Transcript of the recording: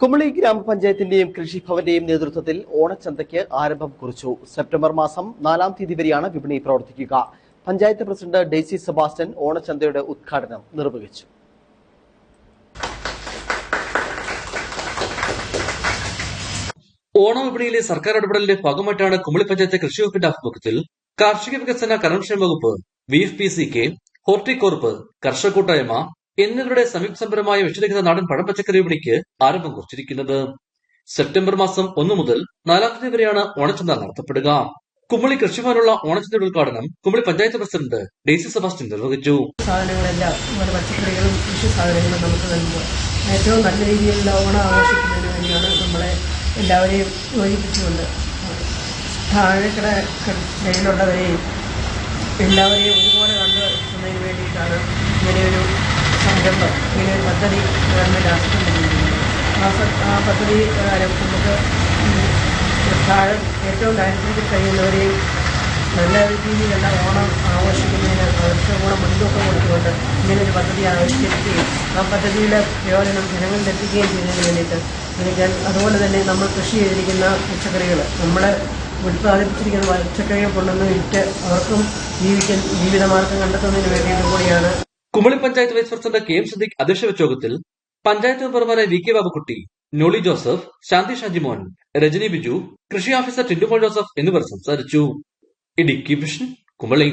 കുമളി ഗ്രാമപഞ്ചായത്തിന്റെയും കൃഷിഭവന്റെയും നേതൃത്വത്തിൽ ഓണച്ചന്തയ്ക്ക് ആരംഭം കുറിച്ചു. സെപ്റ്റംബർ മാസം നാലാം തീയതി വരെയാണ് വിപണി പ്രവർത്തിക്കുക. പഞ്ചായത്ത് പ്രസിഡന്റ് ഡെയ്സി സെബാസ്റ്റ്യൻ ഓണച്ചന്തയുടെ ഉദ്ഘാടനം നിർവഹിച്ചു. ഓണവിപണിയിലെ സർക്കാർ ഇടപെടലിന്റെ ഭാഗമായിട്ടാണ് കുമളി പഞ്ചായത്ത് കൃഷി വകുപ്പിന്റെ ആഭിമുഖ്യത്തിൽ കാർഷിക വികസന കരകർഷക വകുപ്പ് V F P C K Horticorp കർഷക കൂട്ടായ്മ എന്നിവരുടെ സംയുക്ത സംരംഭമായ വിഷരഹിത നാടൻ പഴം പച്ചക്കറി വിപണിക്ക് ആരംഭം കുറിച്ചിരിക്കുന്നത് സെപ്റ്റംബർ മാസം ഒന്നു മുതൽ നാലാം തീയതി വരെയാണ് ഓണച്ചന്ത നടത്തപ്പെടുക. കുമളി കൃഷിഭവനുള്ള ഓണച്ചന്തയുടെ ഉദ്ഘാടനം കുമളി പഞ്ചായത്ത് പ്രസിഡന്റ് ഡെയ്സി സെബാസ്റ്റ്യൻ നിർവഹിച്ചു. സാധനങ്ങളെല്ലാം അതുപോലെ പച്ചക്കറികളും കൃഷി സാധനങ്ങളും നമുക്ക് നൽകുക. ഏറ്റവും നല്ല രീതിയിലുള്ള ഓണം ആഘോഷിക്കുന്നതിന് വേണ്ടിയാണ് നമ്മളെ എല്ലാവരെയും യോജിപ്പിച്ചുകൊണ്ട് താഴെക്കട കടയിലുള്ളവരെയും എല്ലാവരെയും ഒരുപോലെ ഇങ്ങനെയൊരു പദ്ധതി ഗവൺമെന്റ് ആസൂത്രണം ആ പദ്ധതി പ്രകാരം നമുക്ക് താഴെ ഏറ്റവും ദാരിദ്ര്യത്തിൽ കഴിയുന്നവരെയും നല്ല രീതിയിലുള്ള ഓണം ആഘോഷിക്കുന്നതിന് അവർക്ക് ഓണം മുൻതൂക്കം കൊടുത്തുകൊണ്ട് ഇങ്ങനൊരു പദ്ധതി ആവിഷ്കരിക്കുകയും ആ പദ്ധതിയുടെ പ്രയോജനം ജനങ്ങളിൽ എത്തിക്കുകയും ചെയ്യുന്നതിന് വേണ്ടിയിട്ട് എനിക്ക് അതുപോലെ തന്നെ നമ്മൾ കൃഷി ചെയ്തിരിക്കുന്ന പച്ചക്കറികൾ നമ്മൾ ഉൽപ്പാദിപ്പിച്ചിരിക്കുന്ന പച്ചക്കറികൾ കൊണ്ടുവന്ന് വിറ്റ് അവർക്കും ജീവിക്കാൻ ജീവിതമാർഗം കണ്ടെത്തുന്നതിന് വേണ്ടിയിട്ടും കൂടിയാണ് Kumily panchayat vice president K M Siddique അധ്യക്ഷ വെച്ച യോഗത്തിൽ പഞ്ചായത്ത് മെമ്പർമാരായ വി കെ ബാബുക്കുട്ടി നോളി ജോസഫ് ശാന്തി ഷാജിമോൻ രജനി ബിജു കൃഷി ഓഫീസർ ടിന്റുമോൾ ജോസഫ് എന്നിവർ സംസാരിച്ചു. ഇടുക്കി വിഷൻ കുമളി.